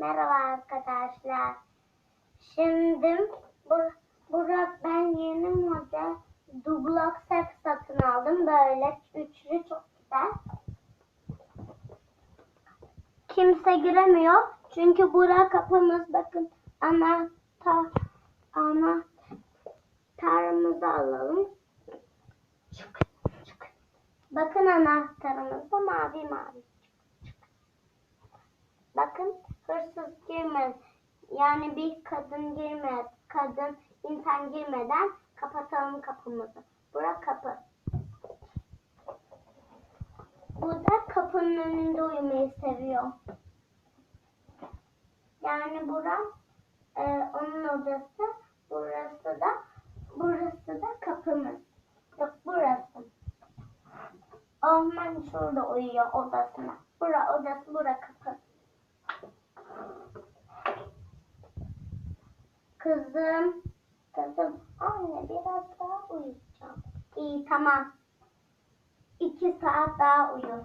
Merhaba arkadaşlar. Şimdi Bur Burak ben yeni model dublok set satın aldım. Böyle üçlü çok güzel. Kimse giremiyor. Çünkü Burak kapımız bakın anahtar anahtarımızı alalım. Çık, çık. Bakın anahtarımız da mavi mavi. Bakın hırsız girmez. Yani bir kadın girmez. Kadın insan girmeden kapatalım kapımızı. Bura kapı. Bu da kapının önünde uyumayı seviyor. Yani bura e, onun odası. Burası da burası da kapımız. Yok burası. Orman şurada uyuyor odasına. Bura odası, bura kapı. Kızım, kızım, anne biraz daha uyuyacağım. İyi tamam. İki saat daha uyu.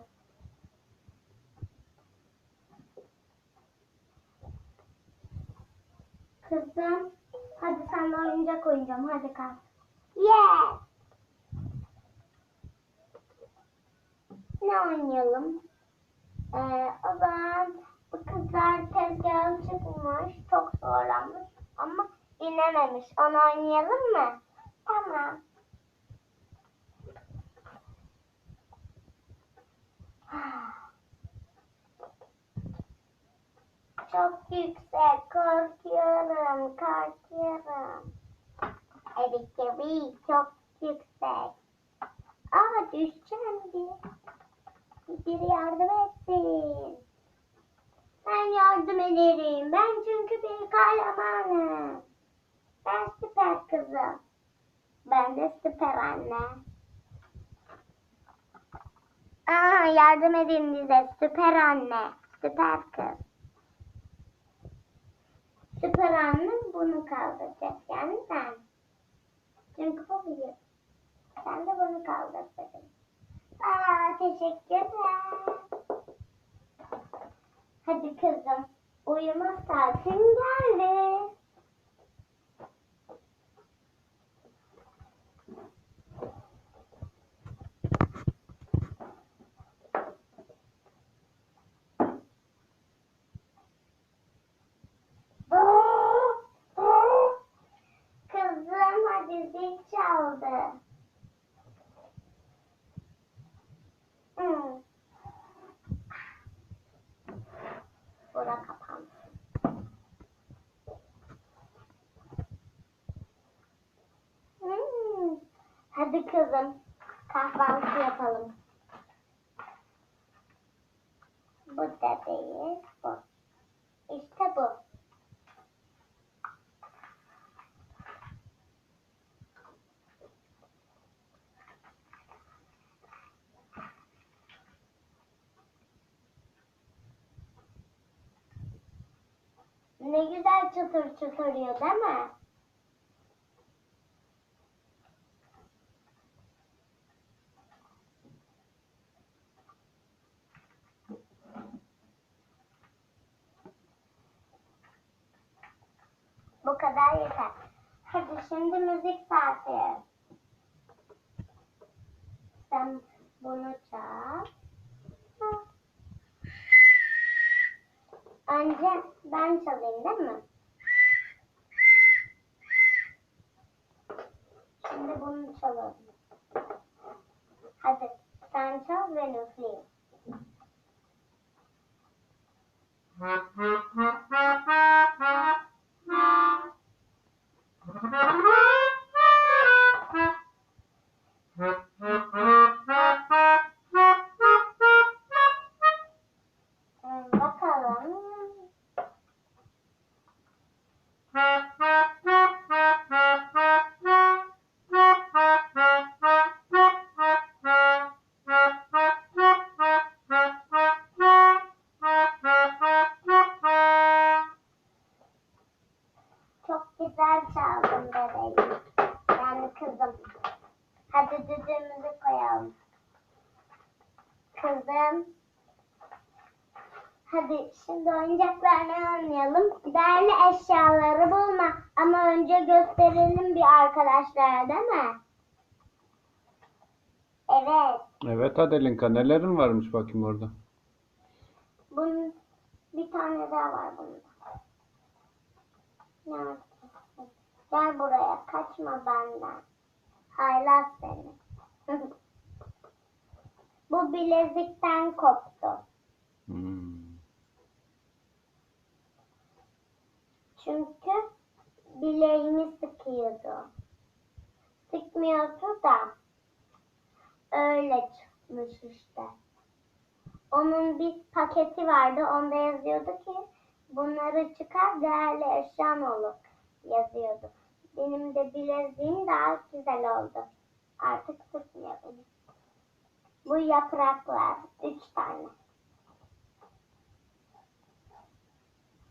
Kızım, hadi sen de oyuncak oynayacağım. Hadi kalk. Yes. Ne oynayalım? Ee, o zaman bu kızlar tezgahı çıkmış. Çok zorlanmış ama inememiş. Onu oynayalım mı? Tamam. Çok yüksek korkuyorum, korkuyorum. Evet tabii çok yüksek. Aa düşeceğim bir. Biri yardım etsin. Ben yardım ederim. Ben çünkü bir kahramanım. Ben süper kızım. Ben de süper anne. Aa, yardım edin bize. Süper anne. Süper kız. Süper anne bunu kaldıracak. Yani ben. Çünkü bu büyük. Sen de bunu kaldırsın. Aa, teşekkürler. Hadi kızım. Uyuma saatin geldi. Kızım hadi zil çaldı. Hmm. Bura kapandı. Hmm. Hadi kızım kahvaltı yapalım. Bu da değil, bu. İşte bu. Ne güzel çıtır çıtırıyor değil mi? Bu kadar yeter. Hadi şimdi müzik saati. Sen bunu çal. Önce ben çalayım değil mi? Şimdi bunu çalalım. Hadi sen çal ben üfleyeyim. Hmm, kızım. Hadi düdüğümüzü koyalım. Kızım. Hadi şimdi oyuncaklarla oynayalım. Değerli eşyaları bulma. Ama önce gösterelim bir arkadaşlara değil mi? Evet. Evet Adelinka nelerin varmış bakayım orada? Bunun bir tane daha var bunda. Gel buraya. Kaçma benden. Haylaz seni. Bu bilezikten koptu. Çünkü bileğimi sıkıyordu. Sıkmıyordu da öyle çıkmış işte. Onun bir paketi vardı. Onda yazıyordu ki bunları çıkar değerli eşyan olur yazıyordu. Benim de bileziğim daha güzel oldu. Artık sıkmıyor beni. Bu yapraklar. Üç tane.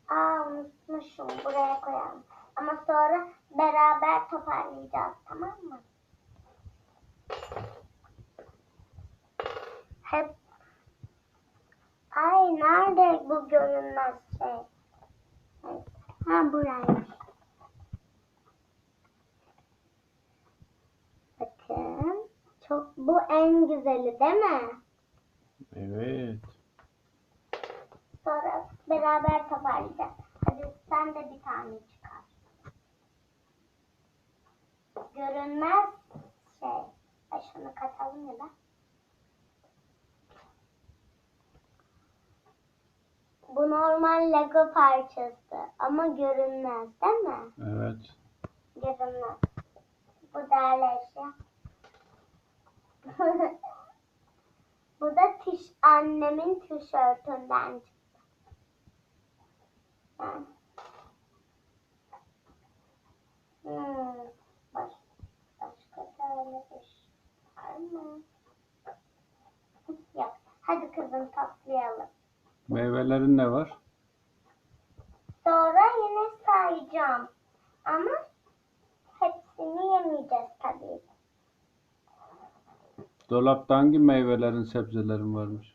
Aa unutmuşum. Buraya koyalım. Ama sonra beraber toparlayacağız. Tamam mı? Hep Ay nerede bu görünmez şey? Ha buraymış. Bakın. Çok bu en güzeli değil mi? Evet. Sonra beraber toparlayacağız. Hadi sen de bir tane çıkar. Görünmez şey. Şunu katalım ya da. Bu normal Lego parçası ama görünmez değil mi? Evet. Görünmez. Bu değerli eşya. Bu da tiş annemin tişörtünden çıktı. Yani. Hmm. Baş, başka değerli eşya var mı? Yok. Hadi kızım toplayalım. Meyvelerin ne var? Sonra yine sayacağım. Ama hepsini yemeyeceğiz tabii. ki. Dolapta hangi meyvelerin, sebzelerin varmış?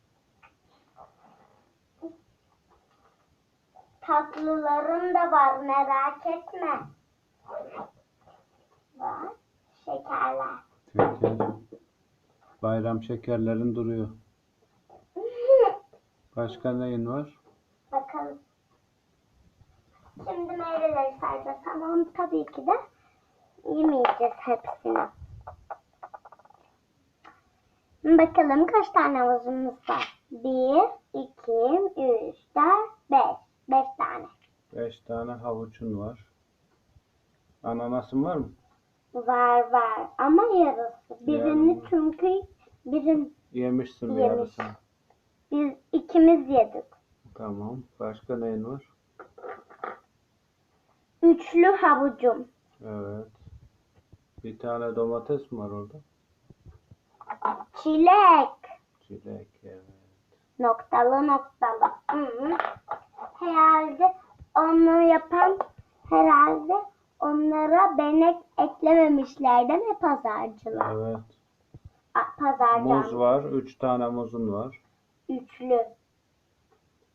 Tatlılarım da var merak etme. Var. Şekerler. Şeker. Bayram şekerlerin duruyor. Başka neyin var? Bakalım. Şimdi meyveleri sayacağız. Tamam tabii ki de yemeyeceğiz hepsini. Bakalım kaç tane havuzumuz var? Bir, iki, üç, dört, beş. Beş tane. Beş tane havuçun var. Ananasın var mı? Var var ama yarısı. Birini Yani. çünkü birin Yemişsin bir Yemiş. yarısını. biz ikimiz yedik. Tamam. Başka neyin var? Üçlü havucum. Evet. Bir tane domates mi var orada? Çilek. Çilek, evet. Noktalı noktalı. Hı -hı. Herhalde onu yapan herhalde onlara benek eklememişler değil mi pazarcılar? Evet. A- Pazarcı. Muz var. Üç tane muzun var. Üçlü.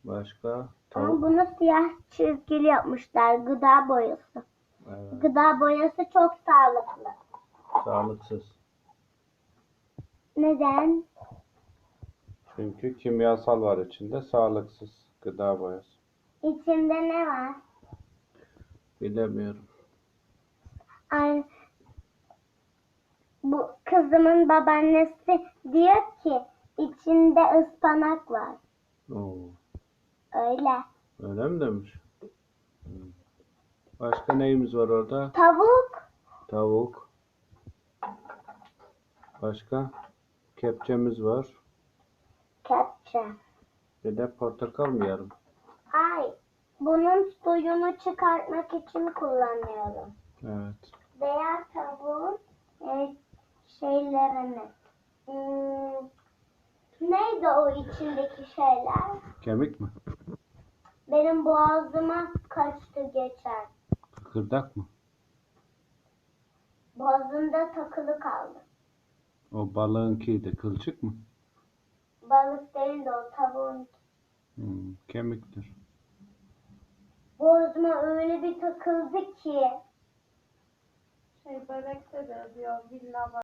Başka? Ama Tavuk. bunu siyah çizgili yapmışlar. Gıda boyası. Evet. Gıda boyası çok sağlıklı. Sağlıksız. Neden? Çünkü kimyasal var içinde. Sağlıksız gıda boyası. İçinde ne var? Bilemiyorum. Ay, bu kızımın babaannesi diyor ki içinde ıspanak var. Oo. Öyle. Öyle mi demiş? Başka neyimiz var orada? Tavuk. Tavuk. Başka? Kepçemiz var. Kepçe. Bir de portakal mı yarım? Ay, bunun suyunu çıkartmak için kullanıyorum. Evet. Veya tavuğun e, şeylerini. Hmm, neydi o içindeki şeyler? Kemik mi? Benim boğazıma kaçtı geçer. Kıkırdak mı? Boğazımda takılı kaldı. O balığınkiydi. Kılçık mı? Balık değil de o tavuğun. Hmm, kemiktir. Boğazıma öyle bir takıldı ki. Şey bebekte de diyor villa var.